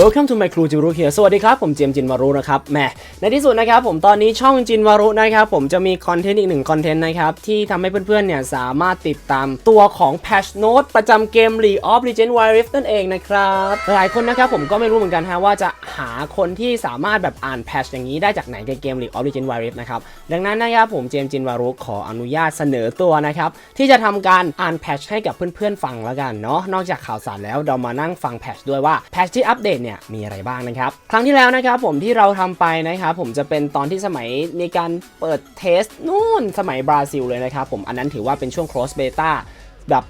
Welcome to my crew จิวรุ here สวัสดีครับ ผมเจมจินวารุนะครับแหมในที่สุดนะครับผมตอนนี้ช่องจินวารุนะครับผมจะมีคอนเทนต์อีกหนึ่งคอนเทนต์นะครับที่ทำให้เพื่อนๆเนี่ยสามารถติดตามตัวของ Patch Note ประจำเกม League of Legends Wild Rift นั่นเองนะครับหลายคนนะครับผมก็ไม่รู้เหมือนกันฮะว่าจะหาคนที่สามารถแบบอ่านแพชอย่างนี้ได้จากไหนในเกม League of Legends Wild Rift นะครับดังนั้นนะครับผมเจมจินวารุขออนุญาตเสนอตัวนะครับที่จะทำการอ่านแพชให้กับเพื่อนๆฟังแล้วกันเนาะนอกจากข่าวสารแล้วเรามานั่งฟังแพชด้วยว่าแพชที่อัปเดตเนี่ยมีอะไรบ้างนะครับ ครั้งที่แล้วนะครับผมที่เราทำไปนะครับผมจะเป็นตอนที่สมัยในการเปิดเทสนู่นสมัยบราซิลเลยนะครับผมอันนั้นถือว่าเป็นช่วง cross beta แบบ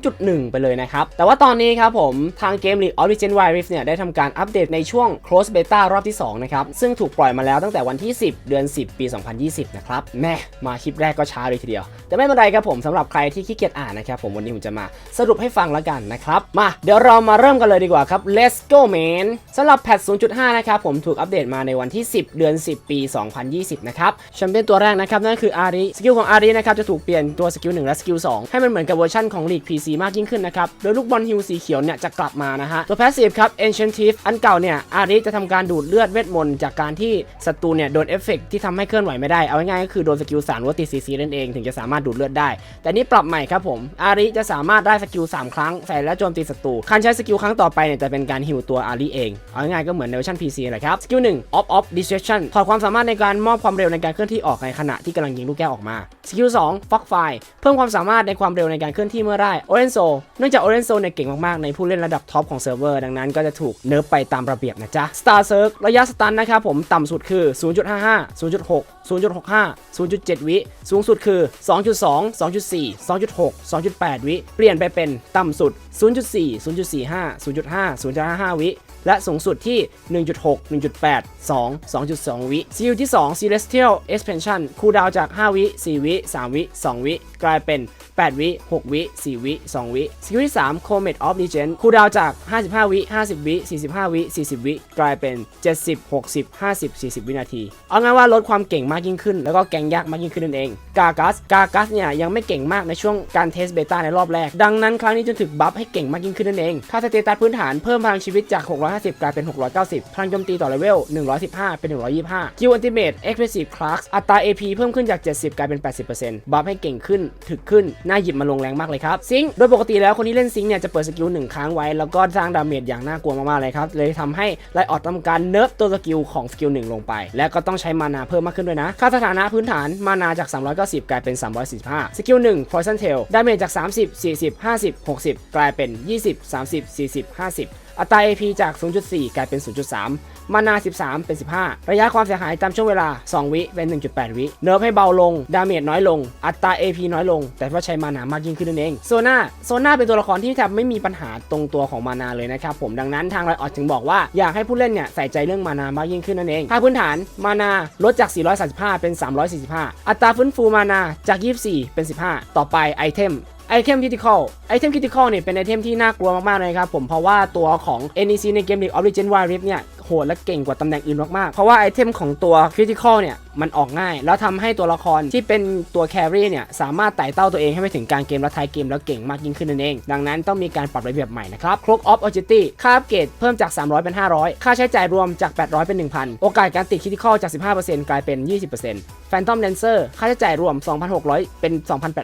0.1 ไปเลยนะครับ แต่ว่าตอนนี้ครับผมทางเกม League of Legends Wild Rift เนี่ยได้ทำการอัปเดตในช่วง Close Beta รอบที่ 2 นะครับ ซึ่งถูกปล่อยมาแล้วตั้งแต่วันที่ 10 เดือน 10 ปี 2020 นะครับแม่มาคลิปแรกก็ช้าเลยทีเดียว แต่ไม่เป็นไรครับผมสำหรับใครที่ขี้เกียจอ่านนะครับผมวันนี้ผมจะมาสรุปให้ฟังแล้วกันนะครับมาเดี๋ยวเรามาเริ่มกันเลยดีกว่าครับ Let's go man สำหรับแพท0.5 นะครับผมถูกอัปเดตมาในวันที่ 10 เดือน 10 ปี 2020 นะครับแชมเปี้ยนตัวแรกนะครับนั่นคืออารีสกิลของอารีนะครับจะถูกเปลี่ยนตัวสกิล1และสกิล2ให้มันเหมือนกับเวอร์ชันของ League PC มากยิ่งขึ้นนะครับ โดยลูกบอลฮิวสีเขียวเนี่ยจะกลับมานะฮะ ตัวแพสซีฟครับ Ancient Thief อันเก่าเนี่ยอาริจะทำการดูดเลือดเวทมนต์จากการที่ศัตรูเนี่ยโดนเอฟเฟกต์ที่ทำให้เคลื่อนไหวไม่ได้ เอาง่ายๆก็คือโดนสกิล3หรือว่าติซีซีนั่นเองถึงจะสามารถดูดเลือดได้ แต่นี่ปรับใหม่ครับผม อาริจะสามารถได้สกิล3ครั้งใส่แล้วโจมตีศัตรู การใช้สกิลครั้งต่อไปเนี่ยจะเป็นการฮิวตัวอาริเอง เอาง่ายๆก็เหมือนในเวอร์ชัน PC แหละครับ สกิล1 Off Off Distraction ถอดความสามารถในการมอบความเร็วในการเคลื่อนที่ออกในขณะที่กำลังยิงลูกแก้วออกมา สกิล2 Fox Fire เพิ่มความสามารถในความเร็วในการเคลื่อนที่เมื่อไรโอเรนโซเนื่องจากโอเรนโซเนี่ยเก่งมากๆ ในผู้เล่นระดับท็อปของเซิร์ฟเวอร์ดังนั้นก็จะถูกเนิร์ฟไปตามระเบียบนะจ๊ะสตาร์เซิระยะสตันนะครับผมต่ำสุดคือ 0.55 0.6 0.65 0.7 วิ สูงสุดคือ 2.2 2.4 2.6 2.8 วิ เปลี่ยนไปเป็นต่ำสุด 0.4 0.45 0.5 0.55 วิ และสูงสุดที่ 1.6 1.8 2 2.2 วิสกิลที่ 2 Celestial Expansion คูลดาวจาก 5 วิ 4 วิ 3 วิ 2 วิ กลายเป็น 8 วิ 6 วิ 4 วิ 2 วิสกิลที่ 3 Comet of Legend คูลดาวจาก 55 วิ 50 วิ 45 วิ 40 วิ กลายเป็น 70 60 50 40 วินาที เอางั้นว่าลดความเก่งมากยิ่งขึ้น แล้วก็แกงยากมากยิ่งขึ้นนั่นเอง กากัส กากัสเนี่ยยังไม่เก่งมากในช่วงการเทสเบต้าในรอบแรก ดังนั้นครั้งนี้จึงถูกบัฟให้เก่งมากยิ่งขึ้นนั่นเอง ค่าสเตตัสพื้นฐานเพิ่มพลังชีวิตจาก650 กลายเป็น 690 พลังโจมตีต่อเลเวล 115 เป็น 125คิวอันติเมต Expressive Class อัตรา AP เพิ่มขึ้นจาก 70 กลายเป็น 80%บัฟให้เก่งขึ้นถึกขึ้นน่าหยิบมาลงแรงมากเลยครับซิงโดยปกติแล้วคนที่เล่นซิงเนี่ยจะเปิดสกิลหนึ่งค้งไว้แล้วก็สร้างดาเมจอย่างน่ากลัวมากๆเลยครับเลยทำให้ไลออดทำการเนิร์ฟตัวสกิลของสกิลหนึ่งลงไป และก็ต้องใช้มานาเพิ่มมากขึ้นด้วยนะค่าสถานะพื้นฐานมานาจาก 390 กลายเป็น 345 สกิล1 Poison Tail ดาเมจจาก 30 40 50 60 กลายเป็น 20 30 40 50 อัตรา AP จาก 0.4 กลายเป็น 0.3 มานา 13 เป็น 15 ระยะความเสียหายตามช่วงเวลา 2 วิเป็น 1.8 วิ เนิร์ฟให้เบาลง ดาเมจน้อยลง อัตรา AP น้อยลง แต่ว่าใช้มานามากยิ่งขึ้นนั่นเอง โซนาโซนาเป็นตัวละครที่แทบไม่มีปัญหาตรงตัวของมานาเลยนะครับผม ดังนั้นทางไรออดถึงบอกว่าอยากให้ผู้เล่นเนี่ยใส่ใจเรื่องมานามากยิ่งขึ้นนั่นเอง ค่าพื้นฐานมานาลดจาก 435 เป็น 345 อัตราฟื้นฟูมานาจาก 24 เป็น 15 ต่อไปไอเทม ไอเทมคิติคอลไอเทมคิติคอลเนี่ยเป็นไอเทมที่น่ากลัวมากๆเลยครับผมเพราะว่าตัวของ NEC ในเกม League of Legends Wild Rift เนี่ย หดและเก่งกว่าตำแหน่งอื่นมากๆ เพราะว่าไอเทมของตัวคริติคอลเนี่ยมันออกง่าย แล้วทำให้ตัวละครที่เป็นตัวแครี่เนี่ยสามารถไต่เต้าตัวเองให้ไปถึงการเกมและท้ายเกมแล้วเก่งมากยิ่งขึ้นนั่นเอง ดังนั้นต้องมีการปรับระเบียบใหม่นะครับครกออฟออจิตี้ค่าอัปเกรดเพิ่มจาก 300 เป็น 500 ค่าใช้จ่ายรวมจาก 800 เป็น 1,000 โอกาสการติดคริติคอลจาก 15%กลายเป็น 20% Phantom Lancer ค่าใช้จ่ายรวม 2,600 เป็น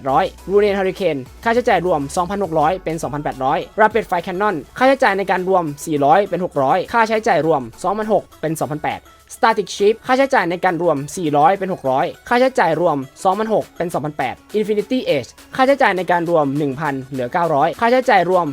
2,800 Rune Hurricane ค่าใช้จ่ายรวม 2,600 เป็น 2,800 Rapid Fire Cannon ค่าใช้จ่ายในการรวม 400 เป็น 600 ค่าใช้จ่ายรวม2,006 เป็น 2,008 Static Ship ค่าใช้จ่ายในการรวม 400 เป็น 600 ค่าใช้จ่ายรวม 2,006 เป็น 2,008 Infinity Edge ค่าใช้จ่ายในการรวม 1,000 เหลือ 900 ค่าใช้จ่ายรวม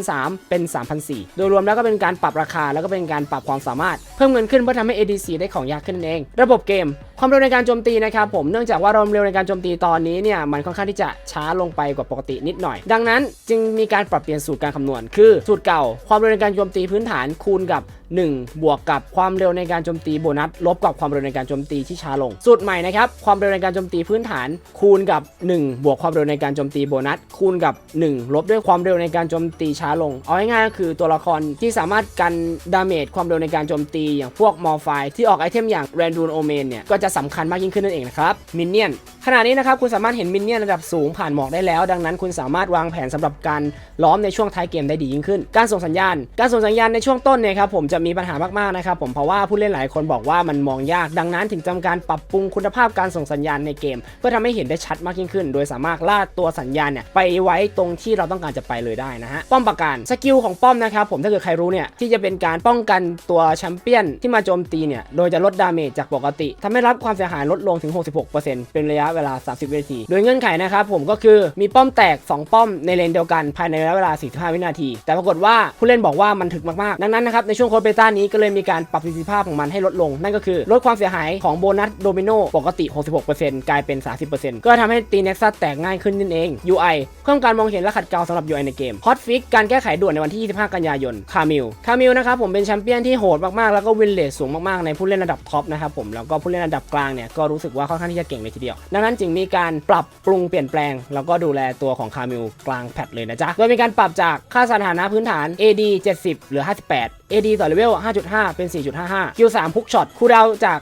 3,003 เป็น 3,004 โดยรวมแล้วก็เป็นการปรับราคาแล้วก็เป็นการปรับความสามารถ เพิ่มเงินขึ้นเพื่อทำให้ ADC ได้ของยากขึ้นนั่นเอง ระบบเกม ความเร็วในการโจมตีนะครับผมเนื่องจากว่าความเร็วในการโจมตีตอนนี้เนี่ยมันค่อนข้างที่จะช้าลงไปกว่าปกตินิดหน่อย ดังนั้นจึงมีการปรับเปลี่ยนสูตรการคำนวณ คือสูตรเก่า ความเร็วในการโจมตีพื้นฐานคูณกับ 1 บวกกับความเร็วในการโจมตีโบนัสลบกับความเร็วในการโจมตีที่ช้าลง สูตรใหม่นะครับความเร็วในการโจมตีพื้นฐาน คูณกับ 1 บวกความเร็วในการโจมตีโบนัสคูณกับ 1 ลบด้วยความเร็วในการโจมตีช้าลง เอาง่ายๆก็คือตัวละครที่สามารถกันดาเมจความเร็วในการโจมตี อย่างพวกมอร์ไฟที่ออกไอเทมอย่างแรนดูนโอเมนเนี่ยก็จะสำคัญมากยิ่งขึ้นนั่นเองนะครับมินเนี่ยนขณะนี้นะครับคุณสามารถเห็นมินเนี่ยนระดับสูงผ่านหมอกได้แล้ว ดังนั้นคุณสามารถวางแผนสำหรับการล้อมในช่วงท้ายเกมได้ดียิ่งขึ้น การส่งสัญญาณ การส่งสัญญาณในช่วงต้นเนี่ยครับผมจะมีปัญหามากๆนะครับผมเพราะว่าผู้เล่นหลายคนบอกว่ามันมองยาก ดังนั้นถึงจำการปรับปรุงคุณภาพการส่งสัญญาณในเกม เพื่อทำให้เห็นได้ชัดมากยิ่งขึ้น โดยสามารถลากตัวสัญญาณเนี่ยไปไว้ตรงที่เราต้องการจะไปเลยได้นะฮะป้อมปราการสกิลของป้อมนะครับผมถ้าเกิดใครรู้เนี่ยที่จะเป็นการป้องกันตัวแชมเปี้ยนที่มาโจมตีเนี่ยโดยจะลดดาเมจจากปกติทำให้รับความเสียหายลดลงถึง 66%เป็นระยะเวลา 30 วินาที โดยเงื่อนไขนะครับผมก็คือมีป้อมแตก 2 ป้อมในเลนเดียวกันภายในระยะเวลา 45 วินาที แต่ปรากฏว่าผู้เล่นบอกว่ามันถึกมากๆ ดังนั้นนะครับในช่วงโค้ดเบต้านี้ก็เลยมีการปรับประสิทธิภาพของมันให้ลดลง นั่นก็คือลดความเสียหายของโบนัสโดมิโนปกติ 66%กลายเป็น 30%ก็ทำให้ตีเน็กซัสแตกง่ายขึ้นนั่นเอง UI เพิ่มการมองเห็นและขัดเกลาสำหรับ UI ในเกม Hot Fix การแก้ไขด่วนในวันที่ 25 กันยายนคามิลคามิลนะครับผมเป็นแชมเปี้ยนที่โหดมากๆแล้วก็วินเลทสูงมากๆในผู้เล่นระดับท็อปนะครับผมแล้วก็ผู้เล่นระดับกลางเนี่ยก็รู้สึกว่าค่อนข้างที่จะเก่งเลยทีเดียว ดังนั้นจึงมีการปรับปรุงเปลี่ยนแปลง แล้วก็ดูแลตัวของคามิลกลางแพทเลยนะจ๊ะ โดยมีการปรับจากค่าสถานะพื้นฐาน AD 70 เหลือ 58 AD ต่อเลเวล 5.5 เป็น 4.55 Q3 พุกช็อตคูดาวจาก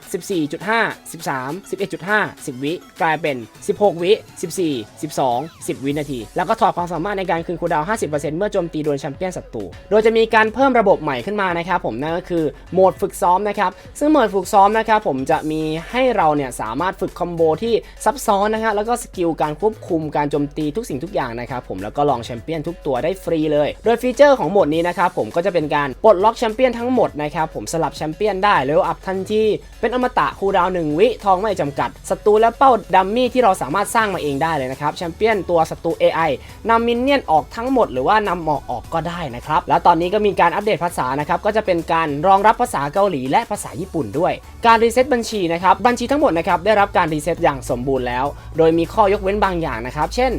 14.5 13 11.5 10 วิ กลายเป็น 16 วิ 14 12 10 วินาที แล้วก็ถอดความสามารถในการคืนคูดาว 50%เมื่อโจมตีโดนแชมเปี้ยนศัตรู โดยจะมีการเพิ่มระบบใหม่ขึ้นมานะครับผมนั่นก็คือโหมดฝึกซ้อมนะครับ ซึ่งโหมดฝึกซ้อมนะครับผมจะมีให้เราเนี่ยสามารถฝึกคอมโบที่ซับซ้อนนะครับแล้วก็สกิลการควบคุมการโจมตีทุกสิ่งทุกอย่างนะครับผมแล้วก็ลองแชมเปี้ยนทุกตัวได้ฟรีเลย โดยฟีเจอร์ของโหมดนี้นะครับผมก็จะเป็นการปลดล็อกแชมเปี้ยนทั้งหมดนะครับผมสลับแชมเปี้ยนได้เลเวลอัพทันทีเป็นอมตะคูดาวหนึ่งวิทองไม่จำกัดศัตรูและเป้าดัมมี่ที่เราสามารถสร้างมาเองได้เลยนะครับแชมเปี้ยนตัวศัตรู AI นำมินเนี่ยนออกทั้งหมดหรือว่านำหมอกออกก็ได้นะครับแล้วตอนนี้ก็มีการอัปเดตภาษานะครับก็จะเป็นการรองรับภาษาเกาหลีและภาษาญี่ปุ่นด้วย การรีเซ็ตบัญชีนะครับบัญชีทั้งหมดนะครับได้รับการรีเซ็ตอย่างสมบูรณ์แล้ว โดยมีข้อยกเว้นบางอย่างนะครับ เช่น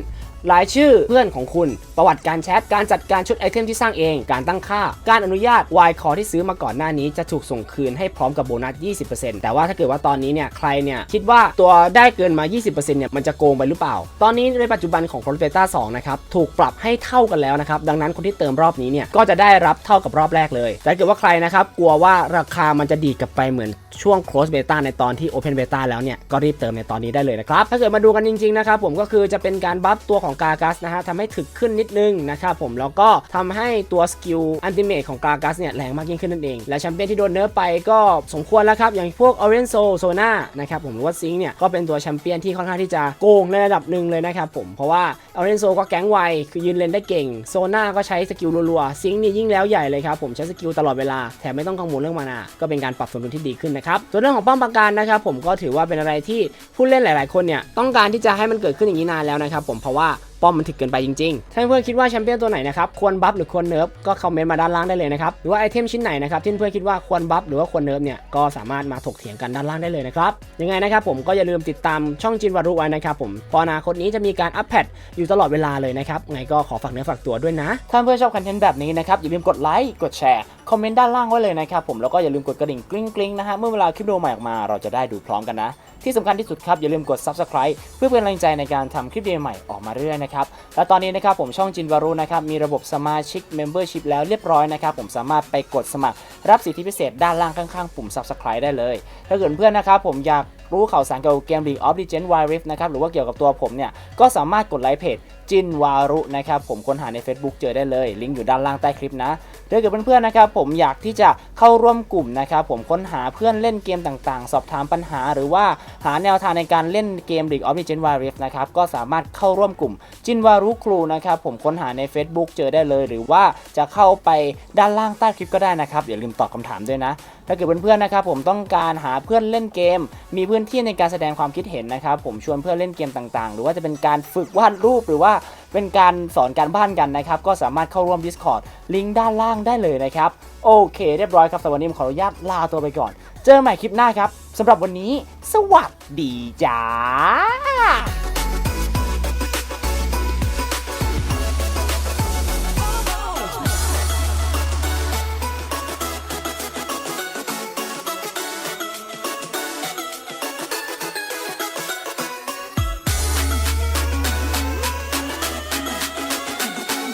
รายชื่อเพื่อนของคุณ ประวัติการแชท การจัดการชุดไอเทมที่สร้างเอง การตั้งค่า การอนุญาตวายคอที่ซื้อมาก่อนหน้านี้จะถูกส่งคืนให้พร้อมกับโบนัส 20%แต่ว่าถ้าเกิดว่าตอนนี้เนี่ยใครเนี่ยคิดว่าตัวได้เกินมา 20%เนี่ยมันจะโกงไปหรือเปล่า ตอนนี้ในปัจจุบันของ c o r o n Beta 2นะครับถูกปรับให้เท่ากันแล้วนะครับดังนั้นคนที่เติมรอบนี้เนี่ยก็จะได้รับเท่ากับรอบแรกเลย แต่ถ้าเกิดว่าใครนะครับกลัวว่าราคามันจะดีดกลับไปเหมือนช่วง Close Beta ในตอนที่ Open Beta แล้วเนี่ยก็รีบเติมในตอนนี้ได้เลยนะครับถ้าเกิดมาดูกันจริงๆนะครับผมก็คือจะเป็นการบัฟตัวของกา g ัสนะฮะทำให้ถึกขึ้นนิดนึงนะครับผมแล้วก็ทำให้ตัวสกิลอันติเมทของกา g ัสเนี่ยแรงมากยิ่งขึ้นนั่นเอง และแชมเปี้ยนที่โดนเนิร์ฟไปก็สมควรแล้วครับ อย่างพวก o r i e n t o z o n a นะครับผมหรือว่าซิงเนี่ยก็เป็นตัวแชมเปี้ยนที่ค่อนข้างที่จะโกงในระดับหนึ่งเลยนะครับผมเพราะว่า o r i e n t o ก็แก๊งไวคือยืนเลนได้เก่งโซนาก็ใช้สกิลรัวๆซิงนี่ยิ่งแล้วใหญ่เลยครับผมใช้สกิลตลอดเวลาแถมไม่ต้องกังวลเรื่องมานาก็เป็นการปรับสมดุลที่ดีขึ้นนะครับส่วนเรื่องของป้อมปราการนะครับผมก็ถือว่าเป็นอะไรที่ผู้เล่นหลาย ๆ คนเนี่ยต้องการที่จะให้มันเกิดขึ้นอย่างนี้นานแล้วนะครับผมเพราะว่า ป้อมมันถึกเกินไปจริงๆ ถ้าเพื่อนคิดว่าแชมเปี้ยนตัวไหนนะครับควรบัฟหรือควรเนิร์ฟก็คอมเมนต์มาด้านล่างได้เลยนะครับหรือว่าไอเทมชิ้นไหนนะครับที่เพื่อนคิดว่าควรบัฟหรือว่าควรเนิร์ฟเนี่ยก็สามารถมาถกเถียงกันด้านล่างได้เลยนะครับยังไงนะครับผมก็อย่าลืมติดตามช่องจินวารุไว้นะครับผมพราะอนาคตนี้จะมีการอัปเดตอยู่ตลอดเวลาเลยนะครับไงก็ขอฝากเนื้อฝากตัวด้วยนะถ้าเพื่อนชอบคอนเทนต์แบบนี้นะครับอย่าลืมกดไลค์กดแชร์ คอมเมนต์ด้านล่างไว้เลยนะครับผมแล้วก็อย่าลืมกดกระดิ่งกริ๊งกริ๊งๆนะฮะเมื่อเวลาคลิปวิดีโอใหม่ออกมาเราจะได้ดูพร้อมกันนะ ที่สำคัญที่สุดครับอย่าลืมกด subscribe เพื่อเป็นกำลังใจในการทำคลิปดีโอใหม่ออกมาเรื่อยนะครับและตอนนี้นะครับผมช่องจินวารุนะครับมีระบบสมาชิก Membership แล้วเรียบร้อยนะครับผมสามารถไปกดสมัครรับสิทธิพิเศษด้านล่างข้างๆปุ่ม subscribe ได้เลย ถ้าเกิดเพื่อนนะครับผมอยากรู้ข่าวสารเกี่ยวกับเกม League of Legends Wild Rift นะครับหรือว่าเกี่ยวกับตัวผมเนี่ยก็สามารถกดไลค์เพจจินวารุนะครับผมค้นหาใน Facebook เจอได้เลย ลิงก์อยู่ด้านล่างใต้คลิปนะ ถ้าเกิดเพื่อนๆนะครับผมอยากที่จะเข้าร่วมกลุ่มนะครับผมค้นหาเพื่อนเล่นเกมต่างๆ สอบถามปัญหา หรือว่าหาแนวทางในการเล่นเกม League of Legends Wild Rift นะครับก็สามารถเข้าร่วมกลุ่มจินวารุครูนะครับผมค้นหาใน Facebook เจอได้เลย หรือว่าจะเข้าไปด้านล่างใต้คลิปก็ได้นะครับอย่าลืมตอบคำถามด้วยนะถ้าเกิดเพื่อนๆนะครับผมต้องการหาเพื่อนเล่นเกม มีพื้นที่ในการแสดงความคิดเห็นนะครับผมชวนเพื่อนเล่นเกมต่างๆ หรือว่าจะเป็นการฝึกวาดรูปหรือว่า เป็นการสอนการบ้านกันนะครับ ก็สามารถเข้าร่วม Discord ลิงก์ด้านล่างได้เลยนะครับ โอเค เรียบร้อยครับสำหรับวันนี้ผมขออนุญาตลาตัวไปก่อน เจอกันใหม่คลิปหน้าครับสำหรับวันนี้ สวัสดีจ้า